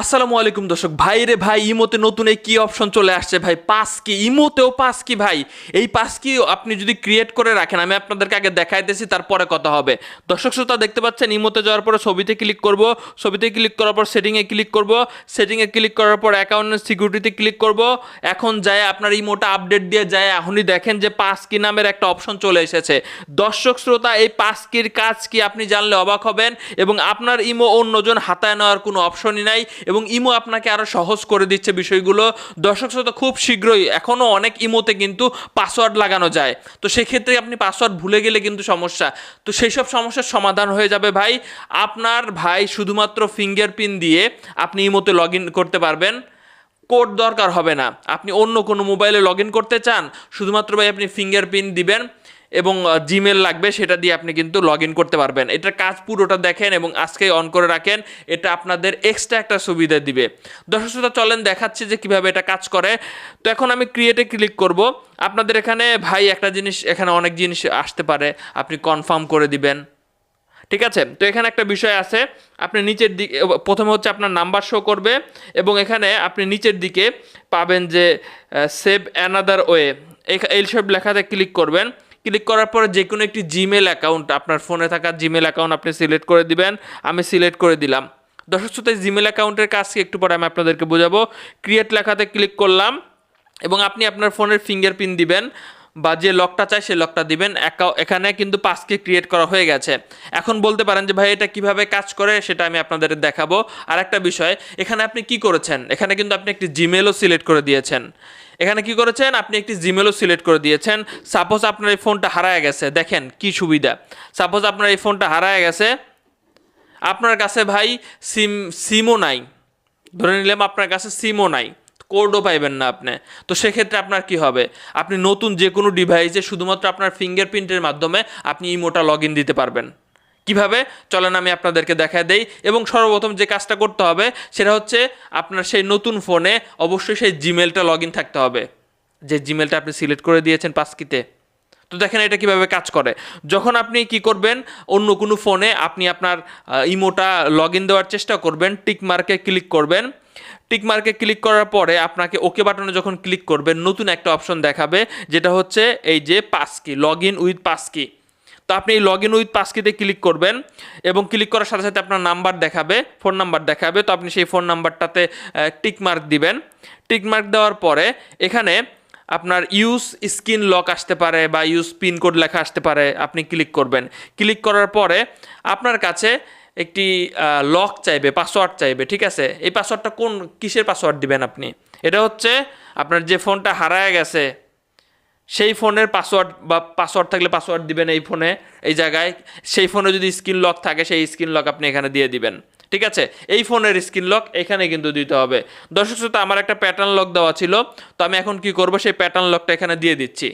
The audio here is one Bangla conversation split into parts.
আসসালামু আলাইকুম দর্শক। ভাই রে ভাই, ইমোতে নতুন এই কি অপশন চলে আসছে ভাই? পাস কি? ইমোতেও পাস কি ভাই? এই পাস কি আপনি যদি ক্রিয়েট করে রাখেন, আমি আপনাদেরকে আগে দেখাইতেছি, তারপরে কথা হবে। দর্শক শ্রোতা, দেখতে পাচ্ছেন, ইমোতে যাওয়ার পরে ছবিতে ক্লিক করব। ছবিতে ক্লিক করার পর সেটিংয়ে ক্লিক করব। সেটিংয়ে ক্লিক করার পর অ্যাকাউন্টের সিকিউরিটিতে ক্লিক করব। এখন যায় আপনার ইমোটা আপডেট দিয়ে যায় এখনই দেখেন যে পাস কি নামের একটা অপশন চলে এসেছে। দর্শক শ্রোতা, এই পাস কির কাজ কি আপনি জানলে অবাক হবেন এবং আপনার ইমো অন্যজন হাতায় নেওয়ার কোনো অপশনই নাই। এবং ইমো আপনাকে আরও সহজ করে দিচ্ছে বিষয়গুলো। দর্শক শ্রোতা, খুব শীঘ্রই এখনও অনেক ইমোতে কিন্তু পাসওয়ার্ড লাগানো যায়। তো সেক্ষেত্রে আপনি পাসওয়ার্ড ভুলে গেলে কিন্তু সমস্যা। তো সেই সব সমস্যার সমাধান হয়ে যাবে ভাই। আপনার ভাই শুধুমাত্র ফিঙ্গারপ্রিন্ট দিয়ে আপনি ইমোতে লগ করতে পারবেন। কোড দরকার হবে না। আপনি অন্য কোনো মোবাইলে লগ করতে চান, শুধুমাত্র ভাই আপনি ফিঙ্গারপ্রিন্ট দিবেন। এবং জিমেল লাগবে, সেটা দিয়ে আপনি কিন্তু লগ করতে পারবেন। এটার কাজ পুরোটা দেখেন এবং আজকে অন করে রাখেন। এটা আপনাদের এক্সট্রা একটা সুবিধা দিবে। দর্শক শ্রোতা, চলেন দেখাচ্ছি যে কীভাবে এটা কাজ করে। তো এখন আমি ক্রিয়েটে ক্লিক করব। আপনাদের এখানে ভাই একটা জিনিস, এখানে অনেক জিনিস আসতে পারে। আপনি কনফার্ম করে দিবেন। ঠিক আছে? তো এখানে একটা বিষয় আছে। আপনি নিচের দিকে, প্রথমে হচ্ছে আপনার নাম্বার শো করবে এবং এখানে আপনি নিচের দিকে পাবেন যে সেভ অ্যানাদার ওয়ে এইসব লেখাতে ক্লিক করবেন। ক্লিক করার পরে যে কোনো একটি জিমেল অ্যাকাউন্ট আপনার ফোনে থাকা জিমেল অ্যাকাউন্ট আপনি সিলেক্ট করে দিবেন, আমি সিলেক্ট করে দিলাম। দর্শক শ্রোতা জিমেল অ্যাকাউন্টের কাজকে একটু পরে আমি আপনাদেরকে বোঝাবো। ক্রিয়েট লেখাতে ক্লিক করলাম এবং আপনি আপনার ফোনের ফিঙ্গারপ্রিন্ট দিবেন। বা যে লকটা চাই সেই লকটা দিবেন। এখানে কিন্তু পাসকে ক্রিয়েট করা হয়ে গেছে। এখন বলতে পারেন যে, ভাই, এটা কীভাবে কাজ করে সেটা আমি আপনাদের দেখাবো। আর একটা বিষয়, এখানে আপনি কি করেছেন? এখানে কিন্তু আপনি একটি জিমেলও সিলেক্ট করে দিয়েছেন। এখানে কি করেছেন? আপনি একটি জিমেলও সিলেক্ট করে দিয়েছেন। সাপোজ আপনার এই ফোনটা হারায় গেছে। দেখেন কি সুবিধা। সাপোজ আপনার এই ফোনটা হারায় গেছে। আপনার কাছে ভাই সিম সিমও নাই। ধরে নিলাম আপনার কাছে সিমও নাই। কোডও পাইবেন না আপনি। তো সেক্ষেত্রে আপনার কি হবে? আপনি নতুন যে কোনো ডিভাইসে শুধুমাত্র আপনার ফিঙ্গারপ্রিন্টের মাধ্যমে আপনি ইমোটা লগ ইন দিতে পারবেন। কীভাবে? চলেন আমি আপনাদেরকে দেখা দেই। এবং সর্বপ্রথম যে কাজটা করতে হবে, সেটা হচ্ছে আপনার সেই নতুন ফোনে অবশ্যই সেই জিমেলটা লগ থাকতে হবে। যে জিমেলটা আপনি সিলেক্ট করে দিয়েছেন পাসকিতে তো দেখেন এটা কীভাবে কাজ করে। যখন আপনি কি করবেন, অন্য কোনো ফোনে আপনি আপনার ইমোটা লগ দেওয়ার চেষ্টা করবেন টিক মার্কে ক্লিক করবেন। টিক মার্কে ক্লিক করার পরে আপনাকে ওকে বাটনে যখন ক্লিক করবেন নতুন একটা অপশন দেখাবে, যেটা হচ্ছে এই যে passkey log in with passkey তো আপনি এই লগ ইন উইথ পাসকিতে ক্লিক করবেন এবং ক্লিক করার সাথে সাথে আপনার নাম্বার দেখাবে, ফোন নাম্বার দেখাবে। তো আপনি সেই ফোন নাম্বারটাতে টিক মার্ক দিবেন। টিক মার্ক দেওয়ার পরে এখানে আপনার ইউজ স্ক্রিন লক আসতে পারে বা ইউজ পিন কোড লেখা আসতে পারে, আপনি ক্লিক করবেন। ক্লিক করার পরে আপনার কাছে একটি লক চাইবে পাসওয়ার্ড চাইবে, ঠিক আছে? এই পাসওয়ার্ডটা কোন, কিসের পাসওয়ার্ড দিবেন আপনি? এটা হচ্ছে আপনার যে ফোনটা হারায় গেছে, সেই ফোনের পাসওয়ার্ড বা পাসওয়ার্ড থাকলে পাসওয়ার্ড দিবেন এই ফোনে, এই জায়গায়। সেই ফোনে যদি স্ক্রিন লক থাকে, সেই স্ক্রিন লক আপনি এখানে দিয়ে দিবেন, ঠিক আছে? এই ফোনের স্ক্রিন লক এখানে কিন্তু দিতে হবে। দর্শক শ্রোতা, আমার একটা প্যাটার্ন লক দেওয়া ছিল, তো আমি এখন কি করব? সেই প্যাটার্ন লকটা এখানে দিয়ে দিচ্ছি।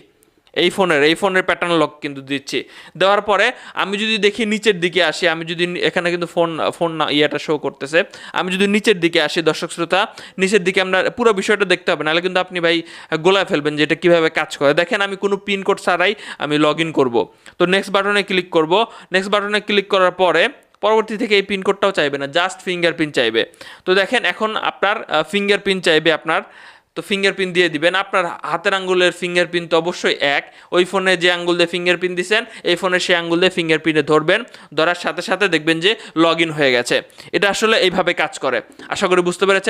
এই ফোনের এই ফোনের প্যাটার্ন লক কিন্তু দিচ্ছি। দেওয়ার পরে আমি যদি দেখি নিচের দিকে আসি, আমি যদি এখানে কিন্তু ফোন ফোন না ইয়েটা শো করতেছে। আমি যদি নিচের দিকে আসি, দর্শক শ্রোতা, নিচের দিকে আমরা পুরো বিষয়টা দেখতে হবে। নাহলে কিন্তু আপনি ভাই গোলায় ফেলবেন যে এটা কীভাবে কাজ করে। দেখেন আমি কোনো পিন কোড ছাড়াই আমি লগ ইন করব। তো নেক্সট বাটনে ক্লিক করব। নেক্সট বাটনে ক্লিক করার পরে পরবর্তী থেকে এই পিনকোডটাও চাইবে না জাস্ট ফিঙ্গারপ্রিন্ট চাইবে। তো দেখেন এখন আপনার ফিঙ্গারপ্রিন্ট চাইবে আপনার তো ফিঙ্গারপ্রিন্ট দিয়ে দিবেন। আপনার হাতের আঙ্গুলের ফিঙ্গারপ্রিন্ট তো অবশ্যই এক। ওই ফোনে যে আঙ্গুল দিয়ে ফিঙ্গারপ্রিন্ট দিচ্ছেন এই ফোনে সেই আঙ্গুল দিয়ে ফিঙ্গারপ্রিন্টে ধরবেন। ধরার সাথে সাথে দেখবেন যে লগ হয়ে গেছে। এটা আসলে এইভাবে কাজ করে। আশা করি বুঝতে পেরেছেন।